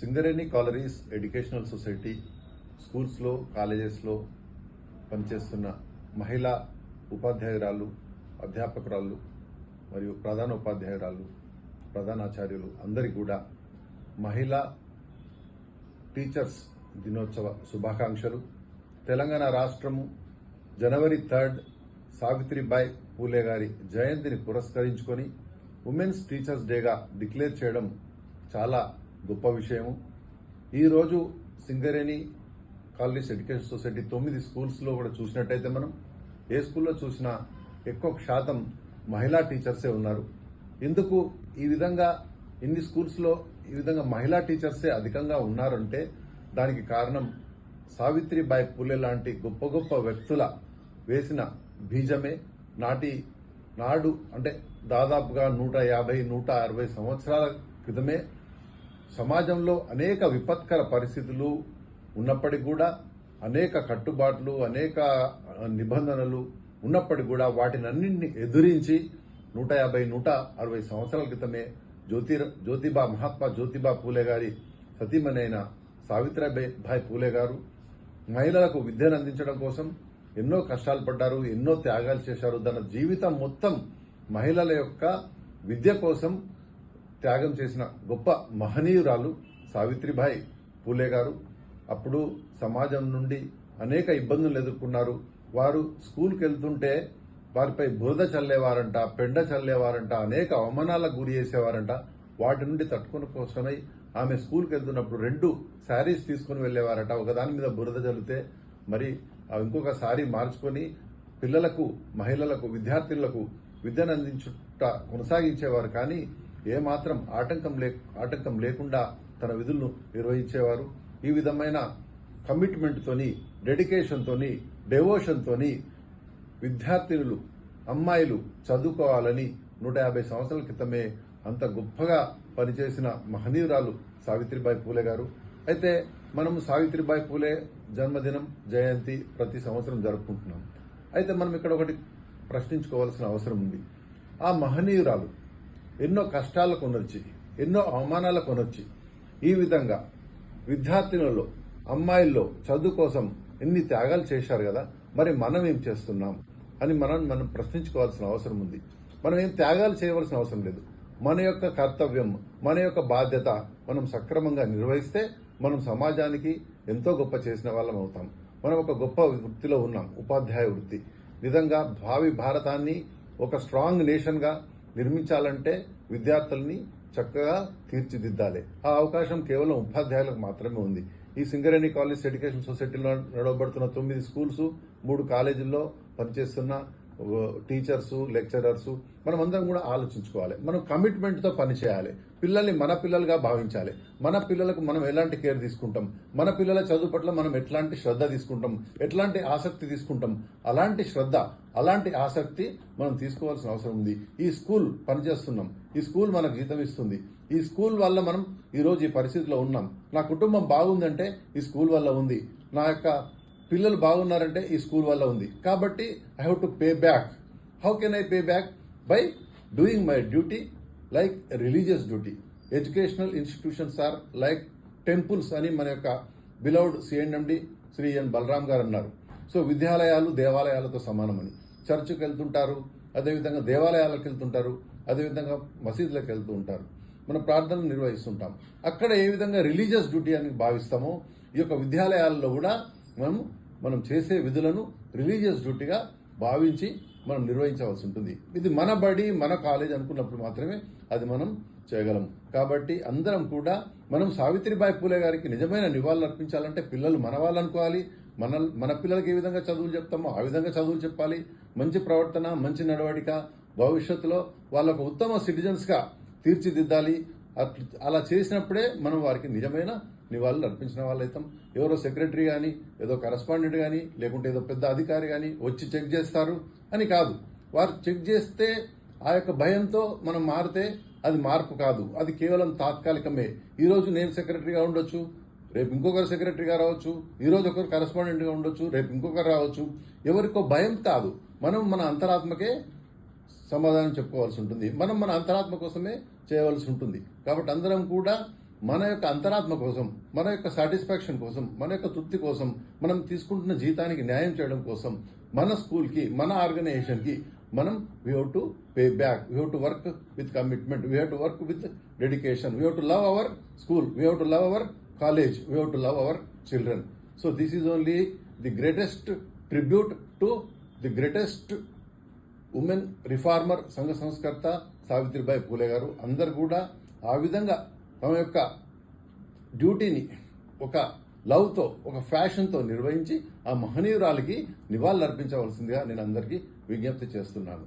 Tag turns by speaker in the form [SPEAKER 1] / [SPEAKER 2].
[SPEAKER 1] Singareni collieries educational society స్కూల్స్లో కాలేజెస్లో పనిచేస్తున్న మహిళా ఉపాధ్యాయురాలు అధ్యాపకురాళ్ళు మరియు ప్రధాన ఉపాధ్యాయురాలు ప్రధానాచార్యులు అందరికీ కూడా మహిళా టీచర్స్ దినోత్సవ శుభాకాంక్షలు. తెలంగాణ రాష్ట్రము జనవరి థర్డ్ సావిత్రిబాయి పూలే గారి జయంతిని పురస్కరించుకొని ఉమెన్స్ టీచర్స్ డేగా డిక్లేర్ చేయడం చాలా గొప్ప విషయము. ఈరోజు సింగరేణి కాలనీస్ ఎడ్యుకేషన్ సొసైటీ తొమ్మిది స్కూల్స్లో కూడా చూసినట్టయితే మనం ఏ స్కూల్లో చూసినా ఎక్కువ శాతం మహిళా టీచర్సే ఉన్నారు. ఎందుకు ఈ విధంగా ఇన్ని స్కూల్స్లో ఈ విధంగా మహిళా టీచర్సే అధికంగా ఉన్నారంటే దానికి కారణం సావిత్రిబాయి పూలే లాంటి గొప్ప గొప్ప వ్యక్తుల వేసిన బీజమే. నాటి నాడు అంటే దాదాపుగా నూట యాభై నూట అరవై సంవత్సరాల క్రితమే సమాజంలో అనేక విపత్కర పరిస్థితులు ఉన్నప్పటికీ కూడా అనేక కట్టుబాట్లు అనేక నిబంధనలు ఉన్నప్పటికీ కూడా వాటినన్నింటినీ ఎదురించి నూట యాభై నూట అరవై సంవత్సరాల క్రితమే జ్యోతి జ్యోతిబా మహాత్మా జ్యోతిబా పూలే గారి సతీమణైన సావిత్రిబాయి పూలే గారు మహిళలకు విద్యను అందించడం కోసం ఎన్నో కష్టాలు పడ్డారు ఎన్నో త్యాగాలు చేశారు. తన జీవితం మొత్తం మహిళల యొక్క విద్య కోసం త్యాగం చేసిన గొప్ప మహనీయురాలు సావిత్రిబాయి పూలే గారు. అప్పుడు సమాజం నుండి అనేక ఇబ్బందులు ఎదుర్కొన్నారు. వారు స్కూల్కి వెళ్తుంటే వారిపై బురద చల్లేవారంట పెండ చల్లేవారంట అనేక అవమానాలకు గురి చేసేవారంట. వాటి నుండి తట్టుకుని కోసమై ఆమె స్కూల్కి వెళ్తున్నప్పుడు రెండు శారీస్ తీసుకుని వెళ్ళేవారట. ఒకదాని మీద బురద చల్లితే మరి ఇంకొక శారీ మార్చుకొని పిల్లలకు మహిళలకు విద్యార్థులకు విద్యను అందించుట కొనసాగించేవారు. కానీ ఏమాత్రం ఆటంకం లే ఆటంకం లేకుండా తన విధులను నిర్వహించేవారు. ఈ విధమైన కమిట్మెంట్తోని డెడికేషన్తోని డెవోషన్తోని విద్యార్థినులు అమ్మాయిలు చదువుకోవాలని నూట యాభై సంవత్సరాల క్రితమే అంత గొప్పగా పనిచేసిన మహనీయురాలు సావిత్రిబాయి పూలే గారు. అయితే మనం సావిత్రిబాయి పూలే జన్మదినం జయంతి ప్రతి సంవత్సరం జరుపుకుంటున్నాం. అయితే మనం ఇక్కడ ఒకటి ప్రశ్నించుకోవాల్సిన అవసరం ఉంది. ఆ మహనీయురాలు ఎన్నో కష్టాలకు కొనొచ్చి ఎన్నో అవమానాలకు కొనొచ్చి ఈ విధంగా విద్యార్థినుల్లో అమ్మాయిల్లో చదువు కోసం ఎన్ని త్యాగాలు చేశారు కదా మరి మనం ఏం చేస్తున్నాం అని మనం మనం ప్రశ్నించుకోవాల్సిన అవసరం ఉంది. మనం ఏం త్యాగాలు చేయవలసిన అవసరం లేదు. మన యొక్క కర్తవ్యం మన యొక్క బాధ్యత మనం సక్రమంగా నిర్వహిస్తే మనం సమాజానికి ఎంతో గొప్ప చేసిన వాళ్ళం అవుతాం. మనం ఒక గొప్ప వృత్తిలో ఉన్నాం ఉపాధ్యాయ వృత్తి. నిజంగా భావి భారతాన్ని ఒక స్ట్రాంగ్ నేషన్గా నిర్మించాలంటే విద్యార్థుల్ని చక్కగా తీర్చిదిద్దాలి. ఆ అవకాశం కేవలం ఉపాధ్యాయులకు మాత్రమే ఉంది. ఈ సింగరేణి కాలేజ్ ఎడ్యుకేషన్ సొసైటీలో నడవబడుతున్న తొమ్మిది స్కూల్స్ మూడు కాలేజీల్లో పనిచేస్తున్న టీచర్స్ లెక్చరర్స్ మనం అందరం కూడా ఆలోచించుకోవాలి. మనం కమిట్మెంట్తో పనిచేయాలి పిల్లల్ని మన పిల్లలుగా భావించాలి. మన పిల్లలకు మనం ఎలాంటి కేర్ తీసుకుంటాం? మన పిల్లల చదువు పట్ల మనం ఎట్లాంటి శ్రద్ధ తీసుకుంటాం? ఎట్లాంటి ఆసక్తి తీసుకుంటాం? అలాంటి శ్రద్ధ అలాంటి ఆసక్తి మనం తీసుకోవాల్సిన అవసరం ఉంది. ఈ స్కూల్ పనిచేస్తున్నాం. ఈ స్కూల్ మనకు జీతం ఇస్తుంది. ఈ స్కూల్ వల్ల మనం ఈరోజు ఈ పరిస్థితిలో ఉన్నాం. నా కుటుంబం బాగుందంటే ఈ స్కూల్ వల్ల ఉంది. నా యొక్క పిల్లలు బాగున్నారంటే ఈ స్కూల్ వల్ల ఉంది. కాబట్టి I have to pay back how can I pay back by doing my duty like religious duty educational institutions or like temples అని మన యొక్క beloved CMD Shri N Balaram garu అన్నారు. సో విద్యాలయాలు దేవాలయాలతో సమానమని. చర్చికి వెళ్తుంటారు అదేవిధంగా దేవాలయాలకు వెళ్తుంటారు అదేవిధంగా మసీదులకు వెళ్తూ ఉంటారు మనం ప్రార్థనలు నిర్వహిస్తుంటాం. అక్కడ ఏ విధంగా రిలీజియస్ డ్యూటీ అని భావిస్తామో ఈ యొక్క విద్యాలయాల్లో కూడా మనం మనం చేసే విధులను రిలీజియస్ డ్యూటీగా భావించి మనం నిర్వహించవలసి ఉంటుంది. ఇది మన బడి మన కాలేజ్ అనుకున్నప్పుడు మాత్రమే అది మనం చేయగలం. కాబట్టి అందరం కూడా మనం సావిత్రిబాయి పూలే గారికి నిజమైన నివాళులు అర్పించాలంటే పిల్లలు మన వాళ్ళు అనుకోవాలి. మన మన పిల్లలకి ఏ విధంగా చదువులు చెప్తామో ఆ విధంగా చదువులు చెప్పాలి. మంచి ప్రవర్తన మంచి నడవడిక భవిష్యత్తులో వాళ్ళకు ఉత్తమ సిటిజన్స్గా తీర్చిదిద్దాలి. అలా చేసినప్పుడే మనం వారికి నిజమైన నివాళులు అర్పించిన వాళ్ళైతాం. ఎవరో సెక్రటరీ కానీ ఏదో కరస్పాండెంట్ కానీ లేకుంటే ఏదో పెద్ద అధికారి కానీ వచ్చి చెక్ చేస్తారు అని కాదు. వారు చెక్ చేస్తే ఆ యొక్క భయంతో మనం మారితే అది మార్పు కాదు. అది కేవలం తాత్కాలికమే. ఈరోజు నేను సెక్రటరీగా ఉండొచ్చు రేపు ఇంకొకరు సెక్రటరీగా రావచ్చు ఈరోజు ఒకరు కరస్పాండెంట్గా ఉండొచ్చు రేపు ఇంకొకరు రావచ్చు. ఎవరికో భయం కాదు. మనం మన అంతరాత్మకే సమాధానం చెప్పుకోవాల్సి ఉంటుంది. మనం మన అంతరాత్మ కోసమే చేయవలసి ఉంటుంది. కాబట్టి అందరం కూడా మన యొక్క అంతరాత్మ కోసం మన యొక్క సాటిస్ఫాక్షన్ కోసం మన యొక్క తృప్తి కోసం మనం తీసుకుంటున్న జీతానికి న్యాయం చేయడం కోసం మన స్కూల్కి మన ఆర్గనైజేషన్కి మనం we have to pay back we have to work with commitment we have to work with dedication we have to love our school we have to love our college we have to love our children so this is only the greatest tribute to the greatest women reformer సంఘ సంస్కర్త సావిత్రిబాయి పూలే గారు అందరు కూడా ఆ విధంగా తమ యొక్క డ్యూటీని ఒక లవ్తో ఒక ఫ్యాషన్తో నిర్వహించి ఆ మహనీయురాలికి నివాళులర్పించవలసిందిగా నేను అందరికీ విజ్ఞప్తి చేస్తున్నాను.